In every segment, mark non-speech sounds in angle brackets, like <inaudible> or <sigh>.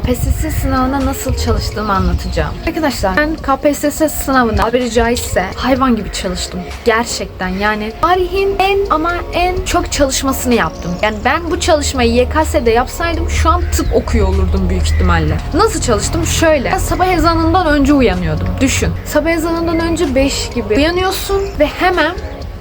KPSS sınavına nasıl çalıştığımı anlatacağım. Arkadaşlar ben KPSS sınavında tabiri caizse hayvan gibi çalıştım. Gerçekten yani tarihin en ama en çok çalışmasını yaptım. Yani ben bu çalışmayı YKS'de yapsaydım şu an tıp okuyor olurdum büyük ihtimalle. Nasıl çalıştım? Şöyle. Ben sabah ezanından önce uyanıyordum. Düşün. Sabah ezanından önce 5 gibi uyanıyorsun ve hemen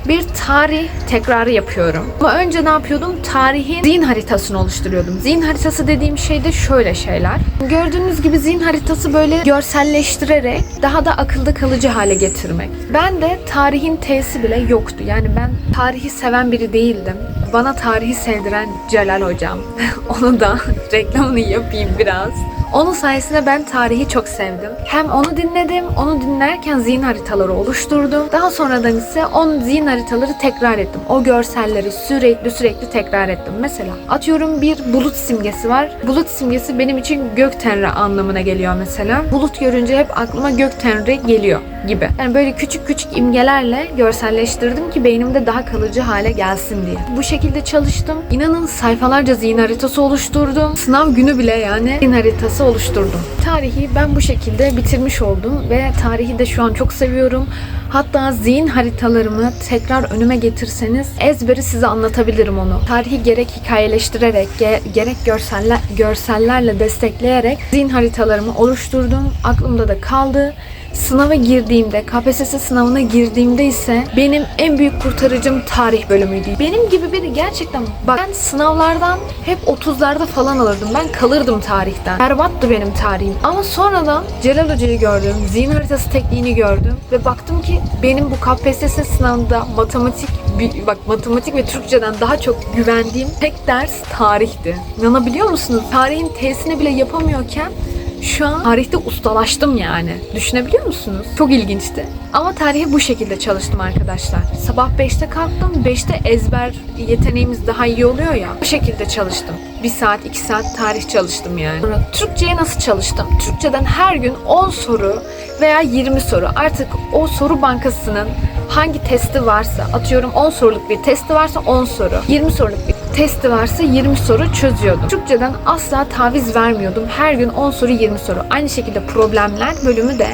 bir tarih tekrarı yapıyorum. Ama önce ne yapıyordum? Tarihin zihin haritasını oluşturuyordum. Zihin haritası dediğim şey de şöyle şeyler. Gördüğünüz gibi zihin haritası böyle görselleştirerek daha da akılda kalıcı hale getirmek. Ben de tarihin T'si bile yoktu. Yani ben tarihi seven biri değildim. Bana tarihi sevdiren Celal hocam. <laughs> Onu da <laughs> reklamını yapayım biraz. Onun sayesinde ben tarihi çok sevdim. Hem onu dinledim, onu dinlerken zihin haritaları oluşturdum. Daha sonradan ise on zihin haritaları tekrar ettim. O görselleri sürekli sürekli tekrar ettim. Mesela atıyorum bir bulut simgesi var. Bulut simgesi benim için gök tenri anlamına geliyor mesela. Bulut görünce hep aklıma gök tenri geliyor gibi. Yani böyle küçük küçük imgelerle görselleştirdim ki beynimde daha kalıcı hale gelsin diye. Bu şekilde çalıştım. İnanın sayfalarca zihin haritası oluşturdum. Sınav günü bile yani zihin haritası oluşturdum. Tarihi ben bu şekilde bitirmiş oldum ve tarihi de şu an çok seviyorum. Hatta zihin haritalarımı tekrar önüme getirseniz ezberi size anlatabilirim onu. Tarihi gerek hikayeleştirerek, ge- gerek görseller, görsellerle destekleyerek zihin haritalarımı oluşturdum. Aklımda da kaldı. Sınava girdiğimde, KPSS sınavına girdiğimde ise benim en büyük kurtarıcım tarih bölümüydü. Benim gibi biri gerçekten bak ben sınavlardan hep 30'larda falan alırdım. Ben kalırdım tarihten. Berbattı benim tarihim. Ama sonradan Celal Hoca'yı gördüm, zihin haritası tekniğini gördüm ve baktım ki benim bu KPSS sınavında matematik bak matematik ve Türkçeden daha çok güvendiğim tek ders tarihti. İnanabiliyor musunuz? Tarihin T'sini bile yapamıyorken şu an tarihte ustalaştım yani. Düşünebiliyor musunuz? Çok ilginçti. Ama tarihe bu şekilde çalıştım arkadaşlar. Sabah 5'te kalktım. 5'te ezber yeteneğimiz daha iyi oluyor ya. Bu şekilde çalıştım. 1 saat, 2 saat tarih çalıştım yani. Türkçe'ye nasıl çalıştım? Türkçeden her gün 10 soru veya 20 soru. Artık o soru bankasının hangi testi varsa, atıyorum 10 soruluk bir testi varsa 10 soru. 20 soruluk bir testi varsa 20 soru çözüyordum. Türkçeden asla taviz vermiyordum. Her gün 10 soru 20 soru. Aynı şekilde problemler bölümü de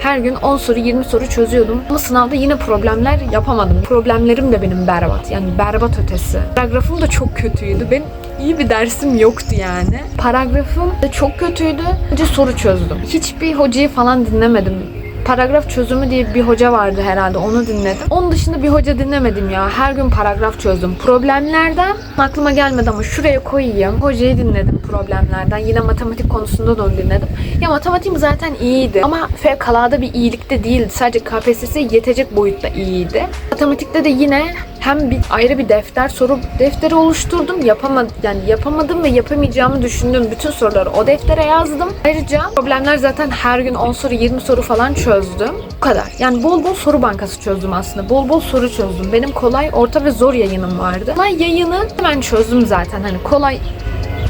her gün 10 soru 20 soru çözüyordum. Ama sınavda yine problemler yapamadım. Problemlerim de benim berbat. Yani berbat ötesi. Paragrafım da çok kötüydü. Benim iyi bir dersim yoktu yani. Paragrafım da çok kötüydü. Önce soru çözdüm. Hiçbir hocayı falan dinlemedim paragraf çözümü diye bir hoca vardı herhalde onu dinledim. Onun dışında bir hoca dinlemedim ya. Her gün paragraf çözdüm. Problemlerden aklıma gelmedi ama şuraya koyayım. Hocayı dinledim problemlerden. Yine matematik konusunda da onu dinledim. Ya matematiğim zaten iyiydi ama fevkalade bir iyilik de değildi. Sadece KPSS'ye yetecek boyutta iyiydi. Matematikte de yine hem bir ayrı bir defter soru defteri oluşturdum. Yapamadım yani yapamadım ve yapamayacağımı düşündüğüm bütün soruları o deftere yazdım. Ayrıca problemler zaten her gün 10 soru 20 soru falan çözdüm. Bu kadar. Yani bol bol soru bankası çözdüm aslında. Bol bol soru çözdüm. Benim kolay, orta ve zor yayınım vardı. Kolay yayını hemen çözdüm zaten. Hani kolay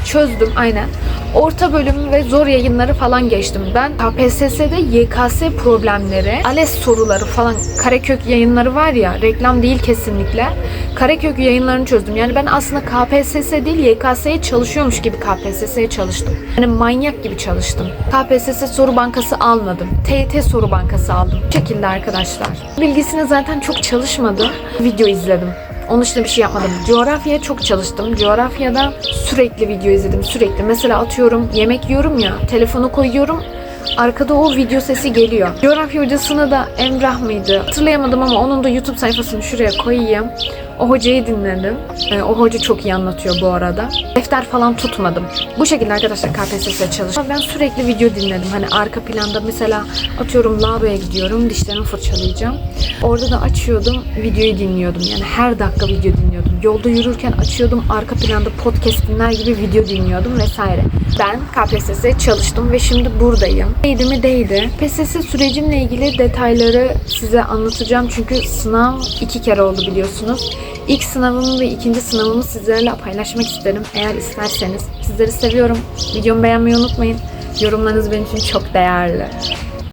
çözdüm aynen. Orta bölüm ve zor yayınları falan geçtim. Ben KPSS'de YKS problemleri, ALES soruları falan Karekök yayınları var ya reklam değil kesinlikle. Karekök yayınlarını çözdüm. Yani ben aslında KPSS değil YKS'ye çalışıyormuş gibi KPSS'ye çalıştım. Yani manyak gibi çalıştım. KPSS soru bankası almadım. TYT soru bankası aldım. Bu şekilde arkadaşlar. Bilgisine zaten çok çalışmadım. Video izledim. Onun dışında bir şey yapmadım. Coğrafyaya çok çalıştım. Coğrafyada sürekli video izledim. Sürekli. Mesela atıyorum yemek yiyorum ya. Telefonu koyuyorum. Arkada o video sesi geliyor. Coğrafya hocasına da Emrah mıydı? Hatırlayamadım ama onun da YouTube sayfasını şuraya koyayım. O hocayı dinledim. Ee, o hoca çok iyi anlatıyor bu arada. Defter falan tutmadım. Bu şekilde arkadaşlar KPSS'ye çalıştım. Ben sürekli video dinledim. Hani arka planda mesela atıyorum lavaboya gidiyorum. Dişlerimi fırçalayacağım. Orada da açıyordum. Videoyu dinliyordum. Yani her dakika video dinliyordum. Yolda yürürken açıyordum. Arka planda podcast dinler gibi video dinliyordum vesaire. Ben KPSS'ye çalıştım ve şimdi buradayım. Değdi mi değdi. KPSS sürecimle ilgili detayları size anlatacağım. Çünkü sınav iki kere oldu biliyorsunuz. İlk sınavımı ve ikinci sınavımı sizlerle paylaşmak isterim. Eğer isterseniz. Sizleri seviyorum. Videomu beğenmeyi unutmayın. Yorumlarınız benim için çok değerli.